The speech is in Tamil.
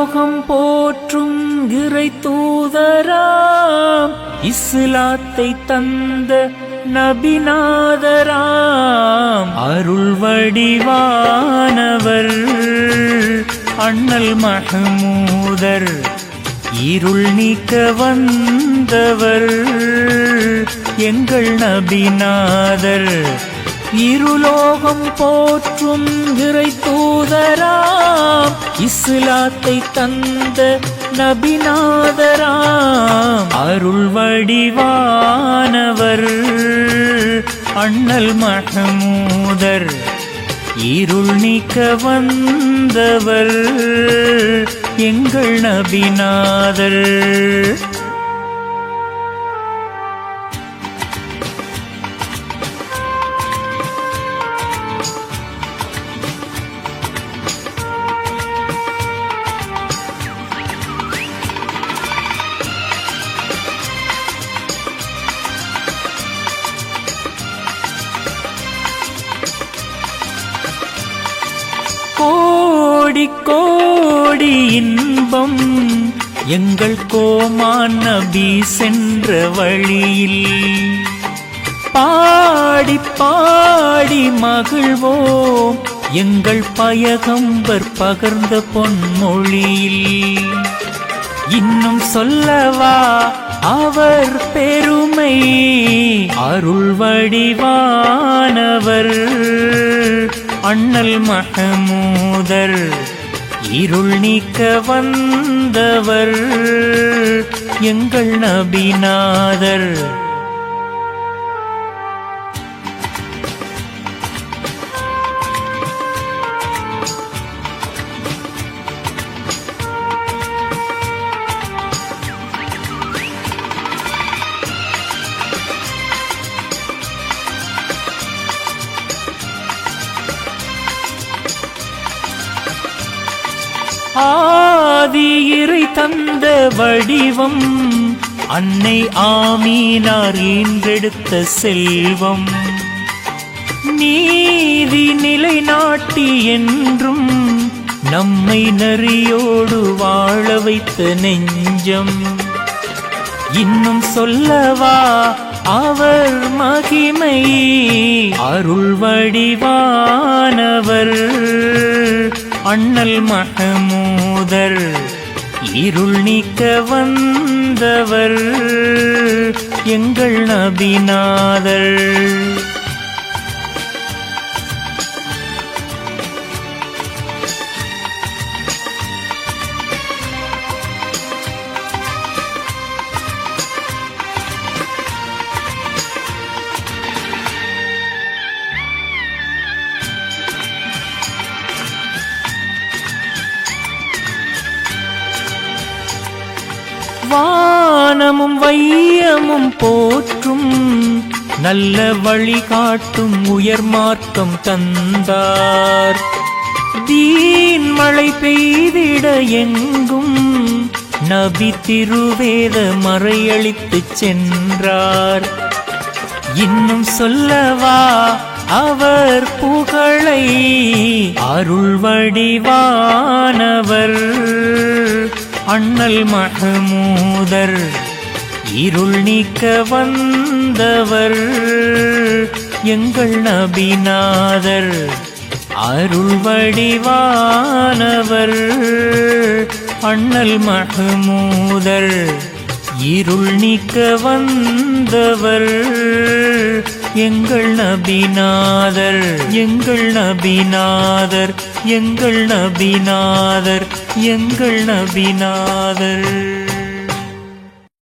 இருலோகம் போற்றும் இறை தூதராம் இஸ்லாத்தை தந்த நபிநாதராம் அருள் வடிவானவர் அண்ணல் மகமூதர் இருள் நீக்க வந்தவர் எங்கள் நபிநாதர் இருலோகம் போற்றும் இறை தூதராம் இஸ்லாத்தை தந்த நபிநாதராம். அருள் வடிவானவர் அண்ணல் மகமூதர் இருள் நீக்க வந்தவர் எங்கள் நபிநாதர். கோடி கோடி இன்பம். எங்கள் கோமான் நபி சென்ற வழியில் பாடி பாடி மகிழ்வோம். எங்கள் பயகம்பர் பகர்ந்த பொன்மொழியில். இன்னும் சொல்லவா? அவர் பெருமை. அருள் வடிவானவர். அண்ணல் மகமூதர் இருள் நீக்க வந்தவர் எங்கள் நபிநாதர். ஆதி இறை தந்த வடிவம் அன்னை ஆமீனார் ஈன்றெடுத்த செல்வம். நீதி நிலைநாட்டி என்றும் நம்மை நரியோடு வாழ வைத்த நெஞ்சம். இன்னும் சொல்லவா அவர் மகிமை அருள் வடிவானவர். அண்ணல் மகமூதர் இருள் நீக்க வந்தவர் எங்கள் நபிநாதர். வானமும் வையமும் போற்றும் நல்ல வழிகாட்டும் உயர் மார்க்கம் தந்தார். தீன் மழை பெய்திட எங்கும் நபி திருவேத மறையளித்துச் சென்றார். இன்னும் சொல்லவா அவர் புகழை அருள் வடிவானவர் அண்ணல் மகமூதர் இருள் நீக்க வந்தவர் எங்கள் நபிநாதர் அருள் வடிவானவர். அண்ணல் மகமூதர் இருள் நீக்க வந்தவர் எங்கள் நபிநாதர் எங்கள் நபிநாதர் எங்கள் நபிநாதர் எங்கள் நபிநாதர்.